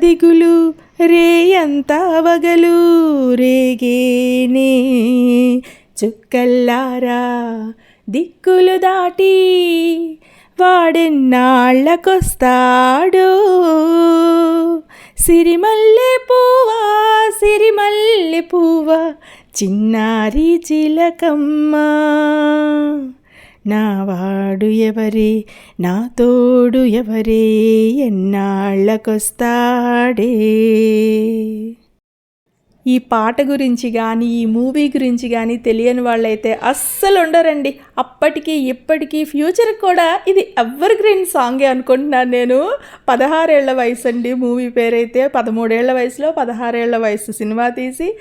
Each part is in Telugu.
దిగులు రేయంతా వగలు రేగేనే చుక్కల్లారా దిక్కులు దాటి వాడెన్నాళ్ళకొస్తాడో. సిరిమల్లె పువ్వా సిరిమల్లె పువ్వా చిన్నారి చిలకమ్మ. నా వాడు ఎవరే? నా తోడు ఎవరే? ఎన్నాళ్ళకొస్తాడే? ఈ పాట గురించి కానీ ఈ మూవీ గురించి కానీ తెలియని వాళ్ళైతే అస్సలు ఉండరండి. అప్పటికి ఇప్పటికీ ఫ్యూచర్ కూడా ఇది ఎవర్ గ్రీన్ సాంగే అనుకుంటున్నాను నేను. పదహారేళ్ళ వయసు అండి మూవీ పేరైతే. పదమూడేళ్ళ వయసులో పదహారేళ్ళ వయసు సినిమా తీసి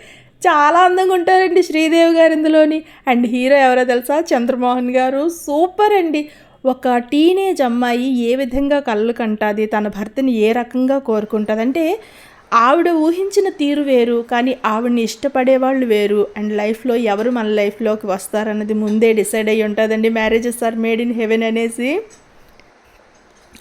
చాలా అందంగా ఉంటారండి శ్రీదేవి గారు ఇందులోని. అండ్ హీరో ఎవరో తెలుసా? చంద్రమోహన్ గారు. సూపర్ అండి. ఒక టీనేజ్ అమ్మాయి ఏ విధంగా కళ్ళు కంటుంది తన భర్తని ఏ రకంగా కోరుకుంటుంది అంటే ఆవిడ ఊహించిన తీరు వేరు కానీ ఆవిడని ఇష్టపడే వాళ్ళు వేరు. అండ్ లైఫ్లో ఎవరు మన లైఫ్లోకి వస్తారన్నది ముందే డిసైడ్ అయ్యి ఉంటుందండి. Marriages are made in heaven అనేసి.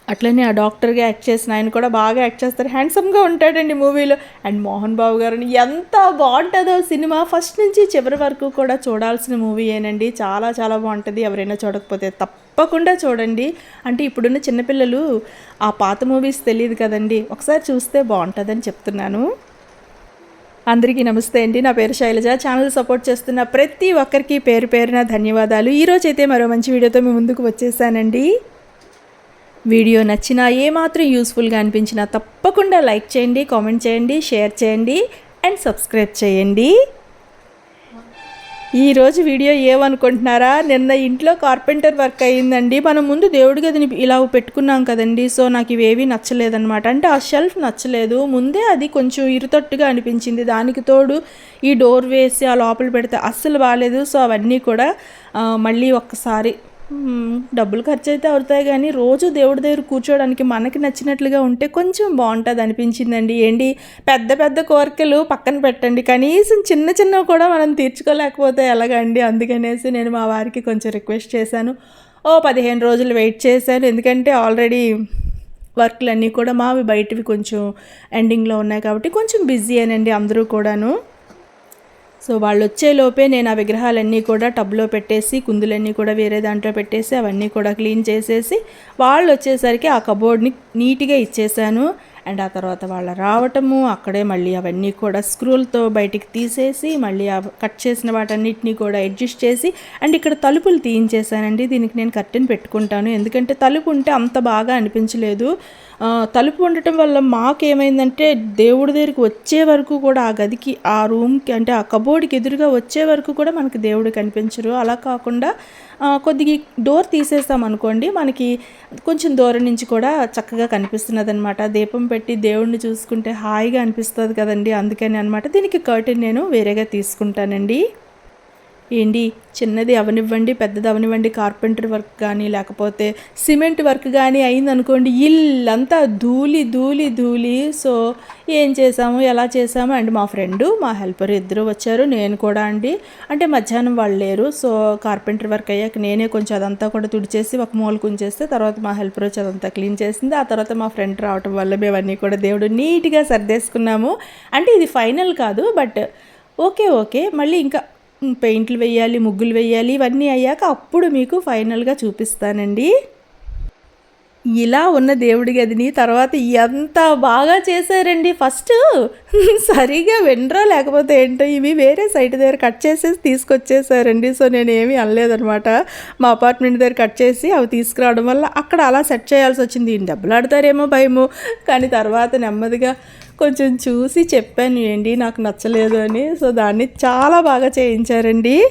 అట్లనే ఆ డాక్టర్గా యాక్ట్ చేసిన ఆయన కూడా బాగా యాక్ట్ చేస్తారు. హ్యాండ్సమ్గా ఉంటాడండి మూవీలో. అండ్ మోహన్ బాబు గారు ఎంత బాగుంటుందో సినిమా ఫస్ట్ నుంచి చివరి వరకు కూడా చూడాల్సిన మూవీ ఏనండి చాలా చాలా బాగుంటుంది. ఎవరైనా చూడకపోతే తప్పకుండా చూడండి. అంటే ఇప్పుడున్న చిన్నపిల్లలు ఆ పాత మూవీస్ తెలియదు కదండి. ఒకసారి చూస్తే బాగుంటుందని చెప్తున్నాను. అందరికీ నమస్తే అండి. నా పేరు శైలజ. ఛానల్ సపోర్ట్ చేస్తున్న ప్రతి ఒక్కరికి పేరు పేరున ధన్యవాదాలు. ఈరోజైతే మరో మంచి వీడియోతో మీ ముందుకు వచ్చేసానండి. వీడియో నచ్చినా ఏమాత్రం యూస్ఫుల్గా అనిపించినా తప్పకుండా లైక్ చేయండి కామెంట్ చేయండి షేర్ చేయండి అండ్ సబ్స్క్రైబ్ చేయండి. ఈరోజు వీడియో ఏమనుకుంటున్నారా? నిన్న ఇంట్లో కార్పెంటర్ వర్క్ అయ్యిందండి. మనం ముందు దేవుడి గదిని ఇలా పెట్టుకున్నాం కదండి. సో నాకు ఇవేవి నచ్చలేదన్నమాట. అంటే ఆ షెల్ఫ్ నచ్చలేదు. ముందే అది కొంచెం ఇరుతట్టుగా అనిపించింది. దానికి తోడు ఈ డోర్ వేసి ఆ లోపల పెడితే అస్సలు బాగాలేదు సో అవన్నీ కూడా మళ్ళీ ఒక్కసారి డబ్బులు ఖర్చు అయితే అవుతాయి కానీ రోజు దేవుడి దగ్గర కూర్చోవడానికి మనకి నచ్చినట్లుగా ఉంటే కొంచెం బాగుంటుంది అనిపించిందండి. ఏంటి? పెద్ద పెద్ద కోరికలు పక్కన పెట్టండి. కనీసం చిన్న చిన్నవి కూడా మనం తీర్చుకోలేకపోతే ఎలాగండి? అందుకనేసి నేను మా వారికి కొంచెం రిక్వెస్ట్ చేశాను. ఓ పదిహేను రోజులు వెయిట్ చేశాను. ఎందుకంటే ఆల్రెడీ వర్క్లు అన్నీ కూడా మావి బయటవి కొంచెం ఎండింగ్లో ఉన్నాయి కాబట్టి కొంచెం బిజీ అనండి అందరూ కూడాను. సో వాళ్ళు వచ్చేలోపే నేను ఆ విగ్రహాలన్నీ కూడా టబ్లో పెట్టేసి కుందులన్నీ కూడా వేరే దాంట్లో పెట్టేసి అవన్నీ కూడా క్లీన్ చేసేసి వాళ్ళు వచ్చేసరికి ఆ కబోర్డ్ని నీట్గా ఇచ్చేసాను. అండ్ ఆ తర్వాత వాళ్ళ రావటము అక్కడే మళ్ళీ అవన్నీ కూడా స్క్రూలతో బయటికి తీసేసి మళ్ళీ కట్ చేసిన వాటన్నిటిని కూడా అడ్జస్ట్ చేసి అండ్ ఇక్కడ తలుపులు తీయించేశానండి. దీనికి నేను కర్టెన్ పెట్టుకుంటాను. ఎందుకంటే తలుపు ఉంటే అంత బాగా అనిపించలేదు. తలుపు ఉండటం వల్ల మాకేమైందంటే దేవుడి దగ్గరికి వచ్చే వరకు కూడా ఆ గదికి ఆ రూమ్కి అంటే ఆ కబోర్డ్కి ఎదురుగా వచ్చే వరకు కూడా మనకి దేవుడు కనిపించరు. అలా కాకుండా కొద్దిగా డోర్ తీసేస్తాం అనుకోండి మనకి కొంచెం దూరం నుంచి కూడా చక్కగా కనిపిస్తున్నది అనమాట దీపం పెట్టి దేవుడిని చూసుకుంటే హాయిగా అనిపిస్తుంది కదండి అందుకని అనమాట దీనికి కర్టెన్ నేను వేరేగా తీసుకుంటానండి. ఏంటి? చిన్నది అవనివ్వండి పెద్దది అవనివ్వండి కార్పెంటర్ వర్క్ కానీ లేకపోతే సిమెంట్ వర్క్ కానీ అయిందనుకోండి ఇల్లంతా ధూళి ధూళి ధూళి. సో ఏం చేసాము ఎలా చేసాము అండ్ మా ఫ్రెండు మా హెల్పర్ ఇద్దరు వచ్చారు నేను కూడా అండి. అంటే మధ్యాహ్నం వాళ్ళు లేరు సో కార్పెంటర్ వర్క్ అయ్యాక నేనే కొంచెం అదంతా కూడా తుడిచేసి ఒక మూల కుంచేస్తే తర్వాత మా హెల్పర్ వచ్చి అదంతా క్లీన్ చేసింది. ఆ తర్వాత మా ఫ్రెండ్ రావటం వల్ల మేమన్నీ కూడా దేవుడు నీట్గా సర్దేసుకున్నాము. అంటే ఇది ఫైనల్ కాదు బట్ ఓకే ఓకే. మళ్ళీ ఇంకా పెయింట్లు వేయాలి ముగ్గులు వేయాలి ఇవన్నీ అయ్యాక అప్పుడు మీకు ఫైనల్గా చూపిస్తానండి. ఇలా ఉన్న దేవుడి గదిని తర్వాత ఎంత బాగా చేశారండి. ఫస్ట్ సరిగా వినరా లేకపోతే ఏంటో ఇవి వేరే సైట్ దగ్గర కట్ చేసేసి తీసుకొచ్చేసారండి. సో నేను ఏమీ అనలేదనమాట మా అపార్ట్మెంట్ దగ్గర కట్ చేసి అవి తీసుకురావడం వల్ల అక్కడ అలా సెట్ చేయాల్సి వచ్చింది. ఈయన దెబ్బలాడతారేమో భయము. కానీ తర్వాత నెమ్మదిగా కొంచెం చూసి చెప్పాను ఏంటి నాకు నచ్చలేదు అని. సో దాన్ని చాలా బాగా చేయించారండి.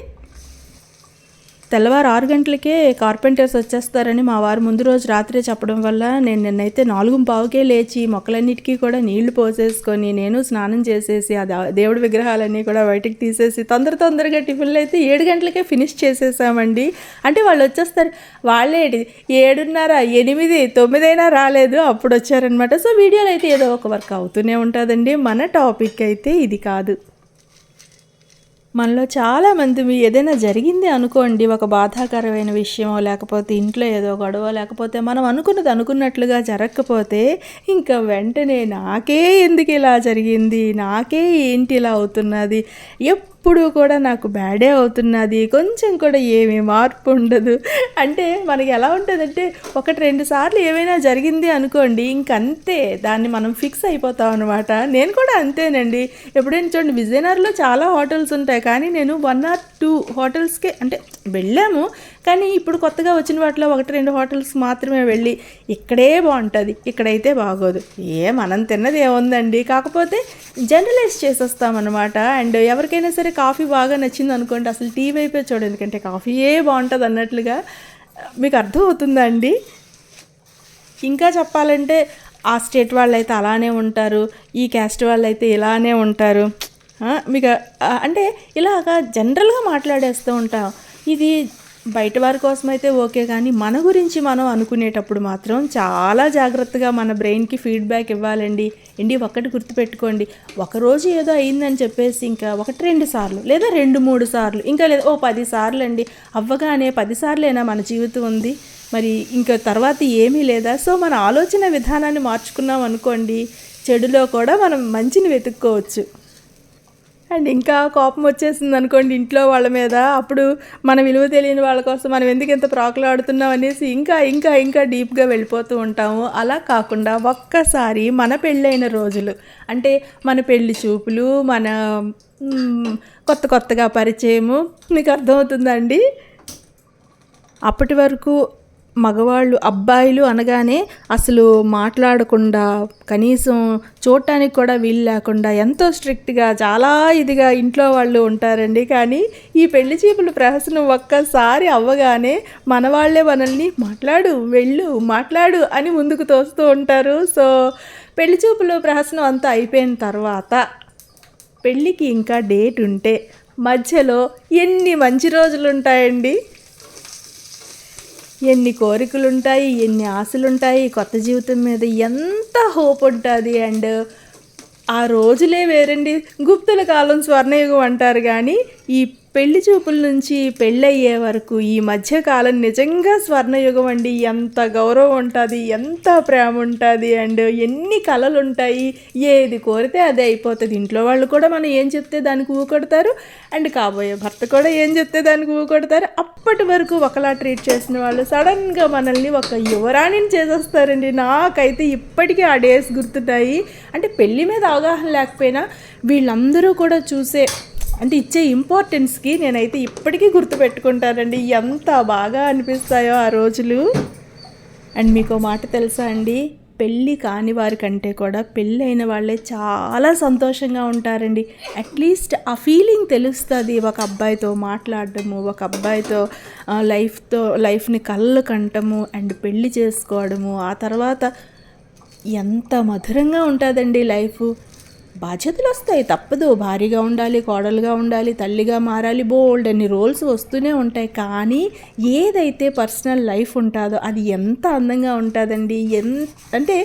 తెల్లవారు ఆరు గంటలకే కార్పెంటర్స్ వచ్చేస్తారని మా వారు ముందు రోజు రాత్రే చెప్పడం వల్ల నేను నిన్నైతే నాలుగు పావుకే లేచి మొక్కలన్నిటికీ కూడా నీళ్ళు పోసేసుకొని నేను స్నానం చేసేసి ఆ దేవుడి విగ్రహాలన్నీ కూడా బయటికి తీసేసి తొందర తొందరగా టిఫిన్లు అయితే ఏడు గంటలకే ఫినిష్ చేసేసామండి. అంటే వాళ్ళు వచ్చేస్తారు వాళ్ళే ఏడున్నర ఎనిమిది తొమ్మిదైనా రాలేదు అప్పుడు వచ్చారనమాట సో వీడియోలో అయితే ఏదో ఒక వర్క్ అవుతూనే ఉంటుందండి. మన టాపిక్ అయితే ఇది కాదు. మనలో చాలామంది మీ ఏదైనా జరిగింది అనుకోండి ఒక బాధాకరమైన విషయం లేకపోతే ఇంట్లో ఏదో గొడవ లేకపోతే మనం అనుకున్నది అనుకున్నట్లుగా జరగకపోతే ఇంకా వెంటనే నాకే ఎందుకు ఇలా జరిగింది? నాకే ఏంటి ఇలా అవుతున్నది? ఎప్పుడు కూడా నాకు బ్యాడే అవుతున్నది. కొంచెం కూడా ఏమీ మార్పు ఉండదు. అంటే మనకి ఎలా ఉంటుందంటే ఒకటి రెండు సార్లు ఏమైనా జరిగింది అనుకోండి ఇంకంతే. దాన్ని మనం ఫిక్స్ అయిపోతాం అనమాట నేను కూడా అంతేనండి. ఎప్పుడైనా చూడండి విజయనగరంలో చాలా హోటల్స్ ఉంటాయి. కానీ నేను వన్ ఆర్ టూ హోటల్స్కే అంటే వెళ్ళాము. కానీ ఇప్పుడు కొత్తగా వచ్చిన వాటిలో ఒకటి రెండు హోటల్స్ మాత్రమే వెళ్ళి ఇక్కడే బాగుంటుంది. ఇక్కడైతే బాగోదు. ఏ మనం తిన్నది ఏముందండి? కాకపోతే జనరలైజ్ చేసేస్తామన్నమాట. అండ్ ఎవరికైనా సరే కాఫీ బాగా నచ్చింది అనుకోండి అసలు టీ వైపే చూడండి ఎందుకంటే కాఫీయే బాగుంటుంది అన్నట్లుగా మీకు అర్థం అవుతుందా అండి? ఇంకా చెప్పాలంటే ఆ స్టేట్ వాళ్ళు అయితే అలానే ఉంటారు. ఈ క్యాస్ట్ వాళ్ళు అయితే ఇలానే ఉంటారు. మీకు అంటే ఇలాగా జనరల్గా మాట్లాడేస్తూ ఉంటాం. ఇది బయట వారి కోసం అయితే ఓకే కానీ మన గురించి మనం అనుకునేటప్పుడు మాత్రం చాలా జాగ్రత్తగా మన బ్రెయిన్కి ఫీడ్బ్యాక్ ఇవ్వాలండి. ఏంటి ఒక్కటి గుర్తుపెట్టుకోండి. ఒకరోజు ఏదో అయిందని చెప్పేసి ఇంకా ఒకటి రెండు సార్లు లేదా రెండు మూడు సార్లు ఇంకా లేదా ఓ పది సార్లు అండి అవ్వగానే పదిసార్లేనా మన జీవితం ఉంది. మరి ఇంకా తర్వాత ఏమీ లేదా. సో మన ఆలోచన విధానాన్ని మార్చుకున్నాం అనుకోండి చెడులో కూడా మనం మంచిని వెతుక్కోవచ్చు. అండ్ ఇంకా కోపం వచ్చేసింది అనుకోండి ఇంట్లో వాళ్ళ మీద. అప్పుడు మన విలువ తెలియని వాళ్ళ కోసం మనం ఎందుకు ఇంత ప్రాకులాడుతున్నాం అనేసి ఇంకా ఇంకా ఇంకా డీప్గా వెళ్ళిపోతూ ఉంటాము. అలా కాకుండా ఒక్కసారి మన పెళ్ళైన రోజులు అంటే మన పెళ్ళి చూపులు మన కొత్త కొత్తగా పరిచయము మీకు అర్థమవుతుందండి? అప్పటి వరకు మగవాళ్ళు అబ్బాయిలు అనగానే అసలు మాట్లాడకుండా కనీసం చూడటానికి కూడా వీలు లేకుండా ఎంతో స్ట్రిక్ట్గా చాలా ఇదిగా ఇంట్లో వాళ్ళు ఉంటారండి. కానీ ఈ పెళ్ళి చీపుల ప్రహసనం ఒక్కసారి అవ్వగానే మన వాళ్ళే మనల్ని మాట్లాడు వెళ్ళు మాట్లాడు అని ముందుకు తోస్తూ ఉంటారు. సో పెళ్ళి చూపులు ప్రహసనం అంతా అయిపోయిన తర్వాత పెళ్ళికి ఇంకా డేట్ ఉంటే మధ్యలో ఎన్ని మంచి రోజులు ఉంటాయండి ఎన్ని కోరికలుంటాయి ఎన్ని ఆశలుంటాయి కొత్త జీవితం మీద ఎంత హోప్ ఉంటుంది అండ్ ఆ రోజులే వేరండి. గుప్తుల కాలం స్వర్ణయుగం అంటారు కానీ ఈ పెళ్ళి చూపుల నుంచి పెళ్ళయ్యే వరకు ఈ మధ్యకాలం నిజంగా స్వర్ణయుగం అండి. ఎంత గౌరవం ఉంటుంది ఎంత ప్రేమ ఉంటుంది అండ్ ఎన్ని కళలు ఉంటాయి ఏది కోరితే అదే అయిపోతుంది. ఇంట్లో వాళ్ళు కూడా మనం ఏం చెప్తే దానికి ఊకొడతారు అండ్ కాబోయే భర్త కూడా ఏం చెప్తే దానికి ఊకొడతారు అప్పటి వరకు ఒకలా ట్రీట్ చేసిన వాళ్ళు సడన్గా మనల్ని ఒక యువరాణిని చేసేస్తారండి. నాకైతే ఇప్పటికీ ఆ డేస్ గుర్తున్నాయి అంటే పెళ్ళి మీద అవగాహన లేకపోయినా వీళ్ళందరూ కూడా చూసే అంటే ఇచ్చే ఇంపార్టెన్స్కి నేనైతే ఇప్పటికీ గుర్తుపెట్టుకుంటానండి. ఎంత బాగా అనిపిస్తాయో ఆ రోజులు. అండ్ మీకు మాట తెలుసా అండి? పెళ్ళి కాని వారి కంటే కూడా పెళ్ళి అయిన వాళ్ళే చాలా సంతోషంగా ఉంటారండి. అట్లీస్ట్ ఆ ఫీలింగ్ తెలుస్తుంది ఒక అబ్బాయితో మాట్లాడటము ఒక అబ్బాయితో లైఫ్తో లైఫ్ని కళ్ళు కంటము అండ్ పెళ్ళి చేసుకోవడము. ఆ తర్వాత ఎంత మధురంగా ఉంటుందండి లైఫ్. బాధ్యతలు వస్తాయి. తప్పదు. భారీగా ఉండాలి కోడలుగా ఉండాలి తల్లిగా మారాలి బోల్డ్ అన్ని రోల్స్ వస్తూనే ఉంటాయి. కానీ ఏదైతే పర్సనల్ లైఫ్ ఉంటుందో అది ఎంత అందంగా ఉంటుందండి? ఎంత అంటే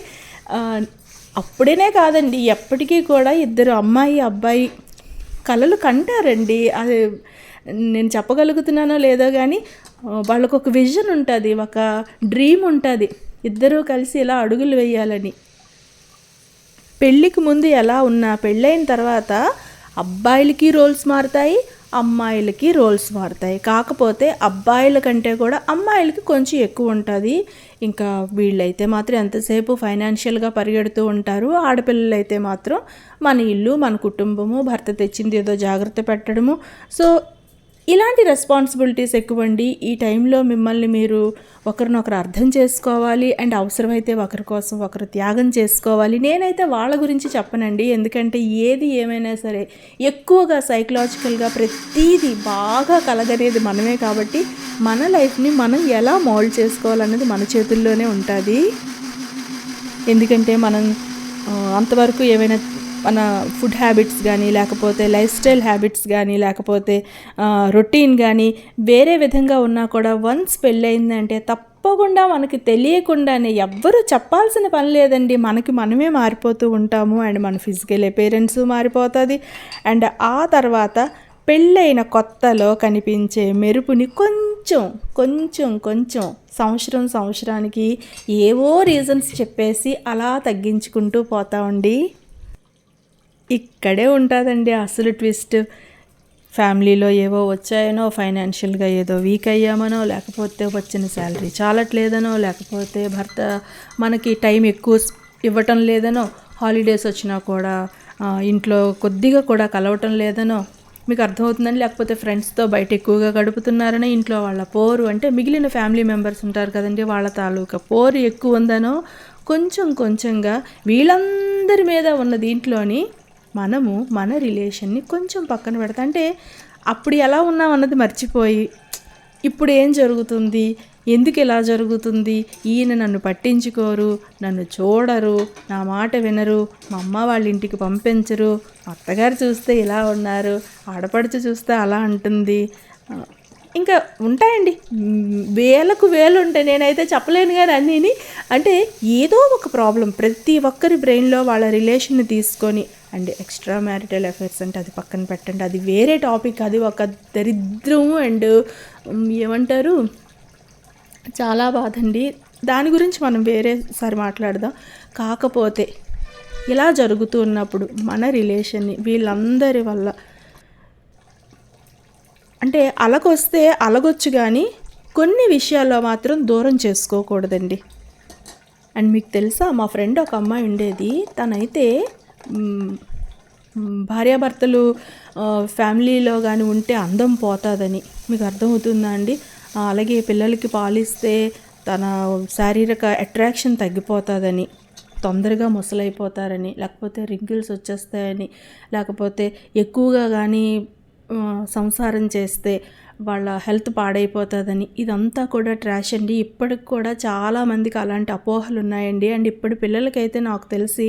అప్పుడేనే కాదండి. ఎప్పటికీ కూడా ఇద్దరు అమ్మాయి అబ్బాయి కళలు కంటారండి. అది నేను చెప్పగలుగుతున్నానో లేదో కానీ వాళ్ళకు ఒక విజన్ ఉంటుంది. ఒక డ్రీమ్ ఉంటుంది. ఇద్దరూ కలిసి ఇలా అడుగులు వేయాలని. పెళ్ళికి ముందు ఎలా ఉన్నా పెళ్ళైన తర్వాత అబ్బాయిలకి రోల్స్ మారుతాయి అమ్మాయిలకి రోల్స్ మారుతాయి. కాకపోతే అబ్బాయిల కంటే కూడా అమ్మాయిలకి కొంచెం ఎక్కువ ఉంటుంది. ఇంకా వీళ్ళైతే మాత్రం ఎంతసేపు ఫైనాన్షియల్గా పరిగెడుతూ ఉంటారు. ఆడపిల్లలు అయితే మాత్రం మన ఇల్లు మన కుటుంబము భర్త తెచ్చింది ఏదో జాగ్రత్త పెట్టడము. సో ఇలాంటి రెస్పాన్సిబిలిటీస్ ఎక్కువండి. ఈ టైంలో మిమ్మల్ని మీరు ఒకరినొకరు అర్థం చేసుకోవాలి. అండ్ అవసరమైతే ఒకరి కోసం ఒకరు త్యాగం చేసుకోవాలి. నేనైతే వాళ్ళ గురించి చెప్పనండి. ఎందుకంటే ఏది ఏమైనా సరే ఎక్కువగా సైకలాజికల్గా ప్రతీది బాగా కలగనేది మనమే కాబట్టి మన లైఫ్ని మనం ఎలా మోల్డ్ చేసుకోవాలన్నది మన చేతుల్లోనే ఉంటుంది. ఎందుకంటే మనం అంతవరకు ఏమైనా మన ఫుడ్ హ్యాబిట్స్ కానీ లేకపోతే లైఫ్ స్టైల్ హ్యాబిట్స్ కానీ లేకపోతే రొటీన్ కానీ వేరే విధంగా ఉన్నా కూడా వన్స్ పెళ్ళయిందంటే తప్పకుండా మనకి తెలియకుండానే ఎవ్వరూ చెప్పాల్సిన పని లేదండి. మనకి మనమే మారిపోతూ ఉంటాము. అండ్ మన ఫిజికల్ అపేరెన్స్ మారిపోతుంది. అండ్ ఆ తర్వాత పెళ్ళైన కొత్తలో కనిపించే మెరుపుని కొంచెం కొంచెం కొంచెం సంవత్సరం సంవత్సరానికి ఏవో రీజన్స్ చెప్పేసి అలా తగ్గించుకుంటూ పోతామండి. ఇక్కడే ఉంటుందండి అసలు ట్విస్ట్. ఫ్యామిలీలో ఏవో వచ్చాయనో ఫైనాన్షియల్గా ఏదో వీక్ అయ్యామనో లేకపోతే వచ్చిన శాలరీ చాలట్లేదనో లేకపోతే భర్త మనకి టైం ఎక్కువ ఇవ్వటం లేదనో హాలిడేస్ వచ్చినా కూడా ఇంట్లో కొద్దిగా కూడా కలవటం లేదనో మీకు అర్థమవుతుందని లేకపోతే ఫ్రెండ్స్తో బయట ఎక్కువగా గడుపుతున్నారని ఇంట్లో వాళ్ళ పోరు అంటే మిగిలిన ఫ్యామిలీ మెంబర్స్ ఉంటారు కదండి వాళ్ళ తాలూకా పోరు ఎక్కువ ఉందనో కొంచెం కొంచెంగా వీళ్ళందరి మీద ఉన్న దీంట్లోని మనము మన రిలేషన్ని కొంచెం పక్కన పెడతా. అంటే అప్పుడు ఎలా ఉన్నాం అన్నది మర్చిపోయి ఇప్పుడు ఏం జరుగుతుంది? ఎందుకు ఇలా జరుగుతుంది? ఈయన నన్ను పట్టించుకోరు నన్ను చూడరు నా మాట వినరు మా అమ్మ వాళ్ళ ఇంటికి పంపించరు మా అత్తగారు చూస్తే ఇలా ఉన్నారు ఆడపడుచు చూస్తే అలా అంటుంది. ఇంకా ఉంటాయండి. వేలకు వేలు ఉంటాయి. నేనైతే చెప్పలేను కానీ అన్నీని. అంటే ఏదో ఒక ప్రాబ్లం. ప్రతి ఒక్కరి బ్రెయిన్లో వాళ్ళ రిలేషన్ని తీసుకొని అండ్ ఎక్స్ట్రా మ్యారిటల్ అఫైర్స్ అంటే అది పక్కన పెట్టండి. అది వేరే టాపిక్ అది ఒక దరిద్రం అండ్ ఏమంటారు? చాలా బాధండి. దాని గురించి మనం వేరేసారి మాట్లాడదాం. కాకపోతే ఇలా జరుగుతూ ఉన్నప్పుడు మన రిలేషన్ని వీళ్ళందరి వల్ల అంటే అలకొస్తే అలగొచ్చు కానీ కొన్ని విషయాల్లో మాత్రం దూరం చేసుకోకూడదండి. అండ్ మీకు తెలుసా మా ఫ్రెండ్ ఒక అమ్మాయి ఉండేది. తనైతే భార్యాభర్తలు ఫ్యామిలీలో కానీ ఉంటే అందం పోతుందని. మీకు అర్థమవుతుందా అండి? అలాగే పిల్లలకి పాలిస్తే తన శారీరక అట్రాక్షన్ తగ్గిపోతుందని తొందరగా ముసలైపోతారని లేకపోతే రింకిల్స్ వచ్చేస్తాయని లేకపోతే ఎక్కువగా కానీ సంసారం చేస్తే వాళ్ళ హెల్త్ పాడైపోతుందని. ఇదంతా కూడా ట్రాష్ అండి. ఇప్పటికి కూడా చాలామందికి అలాంటి అపోహలు ఉన్నాయండి అండ్ ఇప్పుడు పిల్లలకైతే నాకు తెలిసి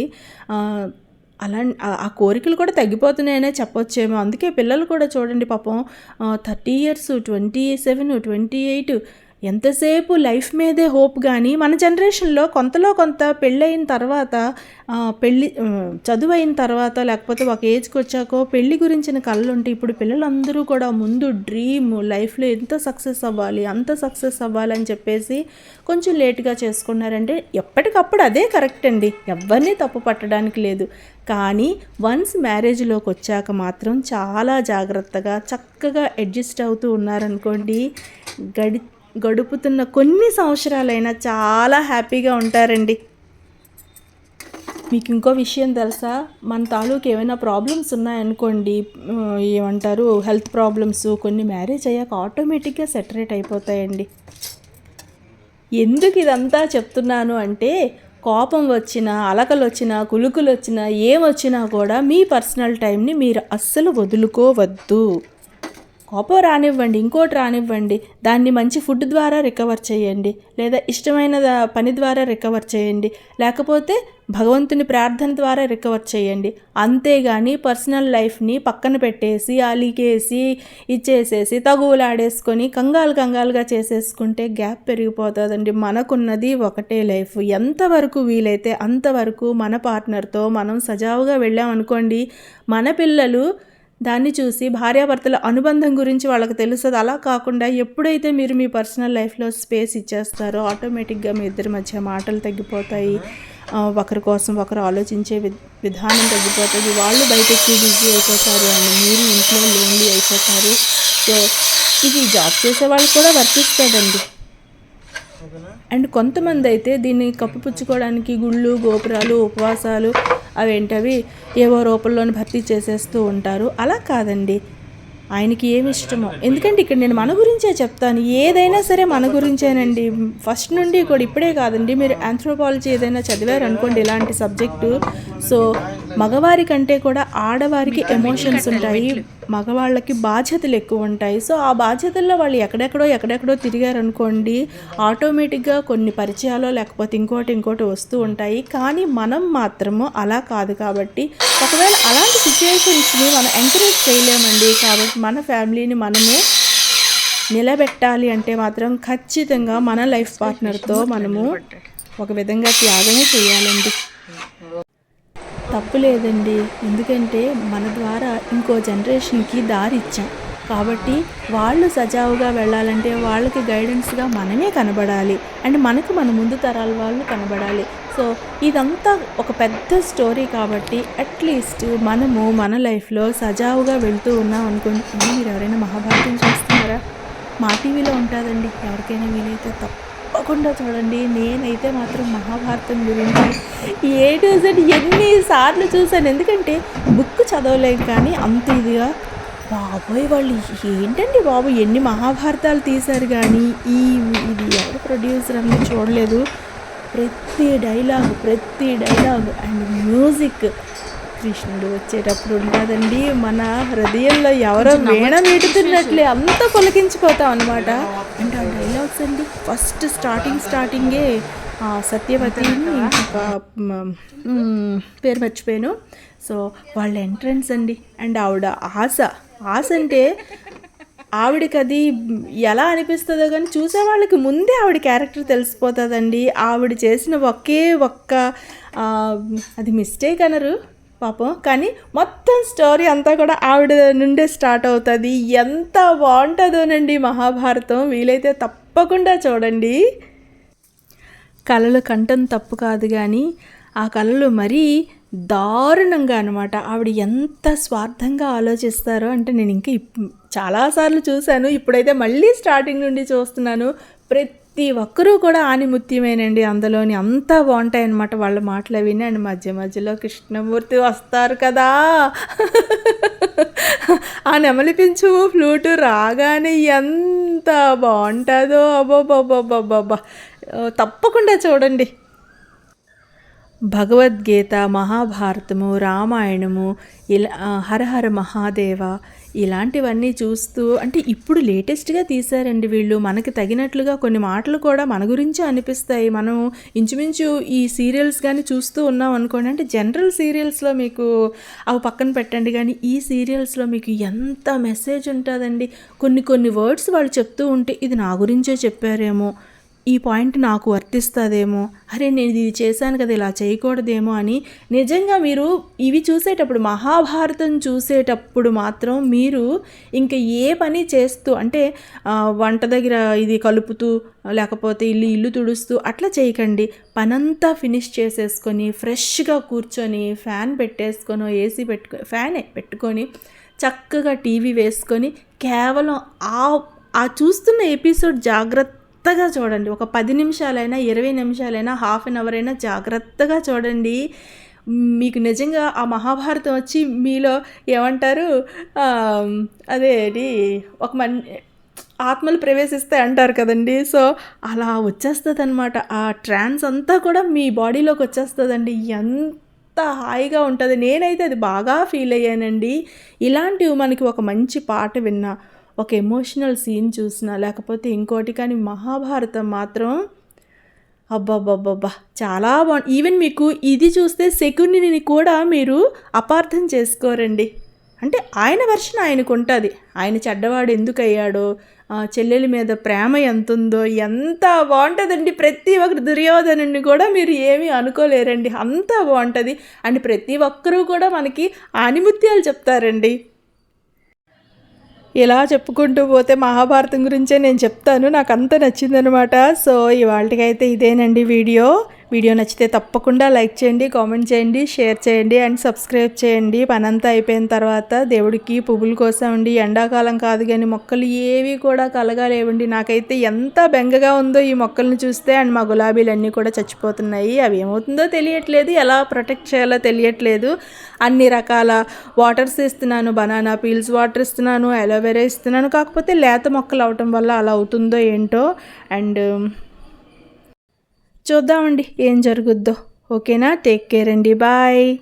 అలా ఆ- కోరికలు కూడా తగ్గిపోతున్నాయనే చెప్పొచ్చేమో. అందుకే పిల్లలు కూడా చూడండి పాపం thirty years twenty seven twenty eight ఎంతసేపు లైఫ్ మీదే హోప్ కానీ మన జనరేషన్లో కొంతలో కొంత పెళ్ళయిన తర్వాత పెళ్ళి చదువు అయిన తర్వాత లేకపోతే ఒక ఏజ్కి వచ్చాకో పెళ్ళి గురించిన కళ్ళు ఉంటే ఇప్పుడు పిల్లలందరూ కూడా ముందు డ్రీమ్ లైఫ్లో ఎంత సక్సెస్ అవ్వాలి అంత సక్సెస్ అవ్వాలి అని చెప్పేసి కొంచెం లేట్గా చేసుకున్నారంటే ఎప్పటికప్పుడు అదే కరెక్ట్ అండి. ఎవరిని తప్పు పట్టడానికి లేదు. కానీ వన్స్ మ్యారేజ్లోకి వచ్చాక మాత్రం చాలా జాగ్రత్తగా చక్కగా అడ్జస్ట్ అవుతూ ఉన్నారనుకోండి గడి గడుపుతున్న కొన్ని సంవత్సరాలైనా చాలా హ్యాపీగా ఉంటారండి. మీకు ఇంకో విషయం తెలుసా? మన తాలూకు ఏమైనా ప్రాబ్లమ్స్ ఉన్నాయనుకోండి ఏమంటారు హెల్త్ ప్రాబ్లమ్స్ కొన్ని మ్యారేజ్ అయ్యాక ఆటోమేటిక్గా సెటరేట్ అయిపోతాయండి. ఎందుకు ఇదంతా చెప్తున్నాను అంటే కోపం వచ్చినా అలకలు వచ్చినా కులుకులు వచ్చినా ఏమొచ్చినా కూడా మీ పర్సనల్ టైంని మీరు అస్సలు వదులుకోవద్దు. కోపం రానివ్వండి ఇంకోటి రానివ్వండి దాన్ని మంచి ఫుడ్ ద్వారా రికవర్ చేయండి లేదా ఇష్టమైన దా- పని ద్వారా రికవర్ చేయండి లేకపోతే భగవంతుని ప్రార్థన ద్వారా రికవర్ చేయండి. అంతేగాని పర్సనల్ లైఫ్ని పక్కన పెట్టేసి అలికేసి ఇచ్చేసేసి తగువులాడేసుకొని కంగాలు కంగాలుగా చేసేసుకుంటే గ్యాప్ పెరిగిపోతుందండి. మనకున్నది ఒకటే లైఫ్ ఎంతవరకు వీలైతే అంతవరకు మన పార్ట్నర్తో మనం సజావుగా వెళ్ళామనుకోండి మన పిల్లలు దాన్ని చూసి భార్యాభర్తల అనుబంధం గురించి వాళ్ళకి తెలుస్తుంది అలా కాకుండా ఎప్పుడైతే మీరు మీ పర్సనల్ లైఫ్లో స్పేస్ ఇచ్చేస్తారో ఆటోమేటిక్గా మీ ఇద్దరి మధ్య మాటలు తగ్గిపోతాయి. ఒకరి కోసం ఒకరు ఆలోచించే వి విధానం తగ్గిపోతుంది. వాళ్ళు బయట ఎక్కువ బిజీ అయిపోతారు అండ్ మీరు ఇంట్లో లోన్లీ అయిపోతారు. సో ఇది జాబ్ చేసే వాళ్ళు కూడా వర్తిస్తుందండి. అండ్ కొంతమంది అయితే దీన్ని కప్పిపుచ్చుకోవడానికి గుళ్ళు గోపురాలు ఉపవాసాలు అవేంటవి? ఏవో రూపంలోని భర్తీ చేసేస్తూ ఉంటారు. అలా కాదండి. ఆయనకి ఏమి ఇష్టమో. ఎందుకంటే ఇక్కడ నేను మన గురించే చెప్తాను. ఏదైనా సరే మన గురించేనండి. ఫస్ట్ నుండి కూడా ఇప్పుడే కాదండి. మీరు ఆంథ్రోపాలజీ ఏదైనా చదివారు అనుకోండి ఇలాంటి సబ్జెక్టు సో మగవారి కంటే కూడా ఆడవారికి ఎమోషన్స్ ఉంటాయి. మగవాళ్ళకి బాధ్యతలు ఎక్కువ ఉంటాయి. సో ఆ బాధ్యతల్లో వాళ్ళు ఎక్కడెక్కడో ఎక్కడెక్కడో తిరిగారు అనుకోండి ఆటోమేటిక్గా కొన్ని పరిచయాలు లేకపోతే ఇంకోటి ఇంకోటి వస్తూ ఉంటాయి. కానీ మనం మాత్రము అలా కాదు కాబట్టి ఒకవేళ అలాంటి సిచ్యువేషన్స్ని మనం ఎంకరేజ్ చేయలేమండి. కాబట్టి మన ఫ్యామిలీని మనము నిలబెట్టాలి అంటే మాత్రం ఖచ్చితంగా మన లైఫ్ పార్ట్నర్తో మనము ఒక విధంగా త్యాగమే చేయాలండి. తప్పు లేదండి. ఎందుకంటే మన ద్వారా ఇంకో జనరేషన్కి దారి ఇచ్చాం. కాబట్టి వాళ్ళు సజావుగా వెళ్ళాలంటే వాళ్ళకి గైడెన్స్గా మనమే కనబడాలి. అండ్ మనకు మన ముందు తరాల వాళ్ళు కనబడాలి. సో ఇదంతా ఒక పెద్ద స్టోరీ కాబట్టి అట్లీస్ట్ మనము మన లైఫ్లో సజావుగా వెళ్తూ ఉన్నాం అనుకోండి. మీరు ఎవరైనా మహాభారతం చూస్తున్నారా? మా టీవీలో ఉంటుందండి. ఎవరికైనా వీలైతే తప్పకుండా చూడండి. నేనైతే మాత్రం మహాభారతం గురించి ఏ టు జెడ్ ఎన్నిసార్లు చూశాను. ఎందుకంటే బుక్ చదవలేదు కానీ అంత ఇదిగా బాబోయ్ వాళ్ళు ఏంటండి బాబు? ఎన్ని మహాభారతాలు తీశారు కానీ ఈ ఇది ఎవరు ప్రొడ్యూసర్ అని చూడలేదు. ప్రతి డైలాగ్ ప్రతి డైలాగ్ అండ్ మ్యూజిక్ కృష్ణుడు వచ్చేటప్పుడు ఉండదండి మన హృదయంలో ఎవరో వీణ మీటుతున్నట్లే అంత పొలకించిపోతాం అనమాట అంటే ఆ డైలాగ్స్ అండి ఫస్ట్ స్టార్టింగ్ స్టార్టింగే సత్యవతి పేరు మర్చిపోయాను. సో వాళ్ళ ఎంట్రన్స్ అండి. అండ్ ఆవిడ ఆశ ఆశ అంటే ఆవిడకి అది ఎలా అనిపిస్తుందో కానీ చూసే వాళ్ళకి ముందే ఆవిడ క్యారెక్టర్ తెలిసిపోతుందండి. ఆవిడ చేసిన ఒకే ఒక్క అది మిస్టేక్ అనరు. పాపం. కానీ మొత్తం స్టోరీ అంతా కూడా ఆవిడ నుండే స్టార్ట్ అవుతుంది. ఎంత బాగుంటుందోనండి మహాభారతం. వీలైతే తప్పకుండా చూడండి. కళలు కంటం తప్పు కాదు కానీ ఆ కళలు మరీ దారుణంగా అనమాట ఆవిడ ఎంత స్వార్థంగా ఆలోచిస్తారో అంటే నేను ఇంకా చాలాసార్లు చూశాను. ఇప్పుడైతే మళ్ళీ స్టార్టింగ్ నుండి చూస్తున్నాను. ప్రతి ఒక్కరూ కూడా ఆనిముత్యమేనండి అందులోని అంతా బాగుంటాయి అనమాట వాళ్ళ మాటలు వినండి. మధ్య మధ్యలో కృష్ణమూర్తి వస్తారు కదా. ఆ నెమలిపించు ఫ్లూటు రాగానే ఎంత బాగుంటుందో అబ్బోబ్బోబ్బోబ్బోబ్బా తప్పకుండా చూడండి. భగవద్గీత మహాభారతము రామాయణము ఇలా హరహర మహాదేవ ఇలాంటివన్నీ చూస్తూ అంటే ఇప్పుడు లేటెస్ట్గా తీశారండి వీళ్ళు. మనకి తగినట్లుగా కొన్ని మాటలు కూడా మన గురించే అనిపిస్తాయి. మనం ఇంచుమించు ఈ సీరియల్స్ కానీ చూస్తూ ఉన్నాం అనుకోండి. అంటే జనరల్ సీరియల్స్లో మీకు అవి పక్కన పెట్టండి కానీ ఈ సీరియల్స్లో మీకు ఎంత మెసేజ్ ఉంటుందండి. కొన్ని కొన్ని వర్డ్స్ వాళ్ళు చెప్తూ ఉంటే ఇది నా గురించే చెప్పారేమో. ఈ పాయింట్ నాకు వర్తిస్తుందేమో? అరే నేను ఇది చేశాను కదా ఇలా చేయకూడదేమో అని నిజంగా మీరు ఇవి చూసేటప్పుడు మహాభారతం చూసేటప్పుడు మాత్రం మీరు ఇంకా ఏ పని చేస్తూ అంటే వంట దగ్గర ఇది కలుపుతూ లేకపోతే ఇల్లు ఇల్లు తుడుస్తూ అట్లా చేయకండి. పనంతా ఫినిష్ చేసేసుకొని ఫ్రెష్గా కూర్చొని ఫ్యాన్ పెట్టేసుకొని ఏసీ పెట్టుకో ఫ్యానే పెట్టుకొని చక్కగా టీవీ వేసుకొని కేవలం ఆ ఆ చూస్తున్న ఎపిసోడ్ జాగ్రత్త జాగ్రత్తగా చూడండి. ఒక పది నిమిషాలైనా ఇరవై నిమిషాలైనా హాఫ్ అన్ అవర్ అయినా జాగ్రత్తగా చూడండి. మీకు నిజంగా ఆ మహాభారతం వచ్చి మీలో ఏమంటారు? అదేది? ఒక మన్ ఆత్మలు ప్రవేశిస్తాయి అంటారు కదండి. సో అలా వచ్చేస్తుంది అనమాట ఆ ట్రాన్స్ అంతా కూడా మీ బాడీలోకి వచ్చేస్తుందండి. ఎంత హాయిగా ఉంటుంది. నేనైతే అది బాగా ఫీల్ అయ్యానండి. ఇలాంటివి మనకి ఒక మంచి పాట విన్నా. ఒక ఎమోషనల్ సీన్ చూసినా లేకపోతే ఇంకోటి కానీ మహాభారతం మాత్రం అబ్బాబ్బాబ్బా చాలా బాగుంది ఈవెన్ మీకు ఇది చూస్తే శకునిని కూడా మీరు అపార్థం చేసుకోరండి. అంటే ఆయన వర్షన్ ఆయనకు ఉంటుంది. ఆయన చెడ్డవాడు ఎందుకు అయ్యాడో చెల్లెలి మీద ప్రేమ ఎంత ఉందో ఎంత బాగుంటుందండి ప్రతి ఒక్కరు దుర్యోధనుడిని కూడా మీరు ఏమీ అనుకోలేరండి. అంత బాగుంటుంది. అండ్ ప్రతి ఒక్కరూ కూడా మనకి ఆనిముత్యాలు చెప్తారండి. ఇలా చెప్పుకుంటూ పోతే మహాభారతం గురించే నేను చెప్తాను. నాకు అంత నచ్చిందనమాట సో ఇవాళకైతే ఇదేనండి వీడియో. వీడియో నచ్చితే తప్పకుండా లైక్ చేయండి కామెంట్ చేయండి షేర్ చేయండి అండ్ సబ్స్క్రైబ్ చేయండి. పనంతా అయిపోయిన తర్వాత దేవుడికి పువ్వుల కోసం అండి. ఎండాకాలం కాదు కానీ మొక్కలు ఏవి కూడా కలగాలేవండి. నాకైతే ఎంత బెంగగా ఉందో ఈ మొక్కల్ని చూస్తే అండ్ మా గులాబీలన్నీ కూడా చచ్చిపోతున్నాయి. అవి ఏమవుతుందో తెలియట్లేదు ఎలా ప్రొటెక్ట్ చేయాలో తెలియట్లేదు. అన్ని రకాల వాటర్స్ ఇస్తున్నాను బనానా పీల్స్ వాటర్ ఇస్తున్నాను అలోవెరా ఇస్తున్నాను. కాకపోతే లేత మొక్కలు అవటం వల్ల అలా అవుతుందో ఏంటో అండ్ చూద్దామండి ఏం జరుగుద్దో. ఓకేనా? టేక్ కేర్ అండి బాయ్.